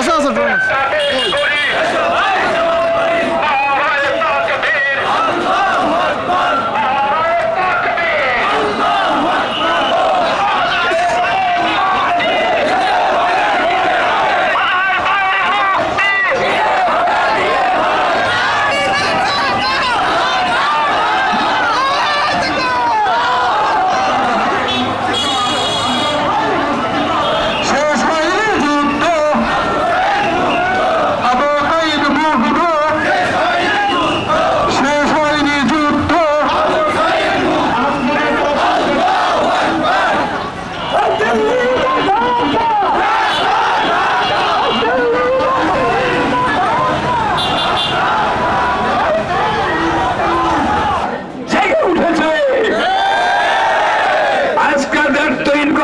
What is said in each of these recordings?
어 서, 어서 들.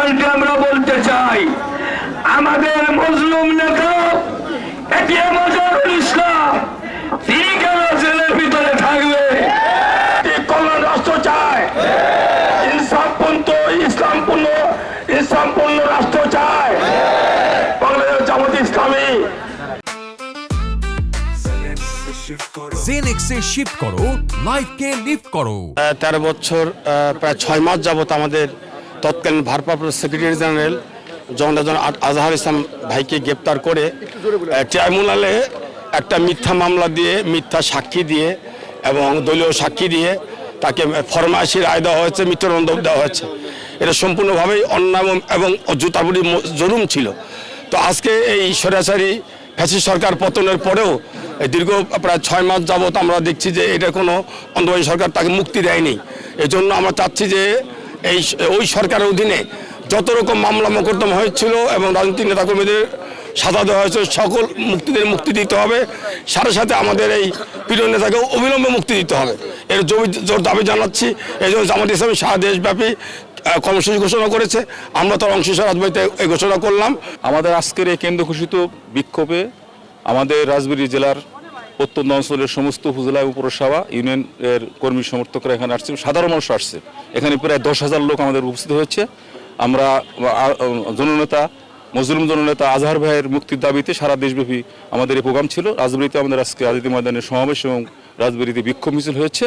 তৈন আমরা বলতে চাই আমাদের মজলুম নেতা এটিএম মজারুল ইসলাম তিনি কেন জেলের ভিতরে থাকবে? কল্যাণ রাষ্ট্র চায় ইনসাফপন্থ ইসলামপূর্ণ ইসলামপূর্ণ রাষ্ট্র চায় বাংলাদেশ জামাত ইসলামী। জেনেক্সে শিফট করো লাইফকে লিফট করো। আহ, তেরো বছর আহ, প্রায় ছয় মাস যাবত আমাদের তৎকালীন ভারপ্রাপ্ত সেক্রেটারি জেনারেল জগন্নাথ আজহার ইসলাম ভাইকে গ্রেপ্তার করে ট্রাইব্যুনালে একটা মিথ্যা মামলা দিয়ে মিথ্যা সাক্ষী দিয়ে এবং দলীয় সাক্ষী দিয়ে তাকে ফরমাইশি রায় দেওয়া হয়েছে মৃত্যুদণ্ড দেওয়া হয়েছে। এটা সম্পূর্ণভাবেই অন্যায় এবং- জুতাবুড়ি জরুম ছিল। তো আজকে এই সরাসরি ফ্যাসি সরকার পতনের পরেও দীর্ঘ প্রায় ছয় মাস যাবত আমরা দেখছি যে এটা কোনো অন্তর্বর্তী সরকার তাকে মুক্তি দেয়নি। এই জন্য আমরা চাচ্ছি যে এই ওই সরকারের অধীনে যত রকম মামলা মোকদ্দমা হয়েছিল এবং রাজনৈতিক নেতাকর্মীদের সাজা দেওয়া হয়েছে, সকল মুক্তিদের মুক্তি দিতে হবে। সাথে সাথে আমাদের এই প্রিয় নেতাকেও অবিলম্বে মুক্তি দিতে হবে। এর জমি জোর দাবি জানাচ্ছি। এই জন্য জামাত ইসলামী সারা দেশব্যাপী কর্মসূচি ঘোষণা করেছে। আমরা তার অংশ হিসেবে রাজবাড়িতে এই ঘোষণা করলাম। আমাদের আজকের এই কেন্দ্র ঘোষিত বিক্ষোভে আমাদের রাজবাড়ী জেলার প্রত্যন্ত অঞ্চলের সমস্ত উপজেলা এবং পৌরসভা ইউনিয়নের কর্মী সমর্থকরা এখানে আসছে। সাধারণ মানুষ আসছে। এখানে প্রায় দশ হাজার লোক আমাদের উপস্থিত হয়েছে। আমরা জননেতা, মজলুম জননেতা আজহার ভাইয়ের মুক্তির দাবিতে সারা দেশব্যাপী আমাদের এই প্রোগ্রাম ছিল। রাজবাড়িতে আমাদের আজকে রাজনীতি ময়দানের সমাবেশ এবং রাজবাড়িতে বিক্ষোভ মিছিল হয়েছে।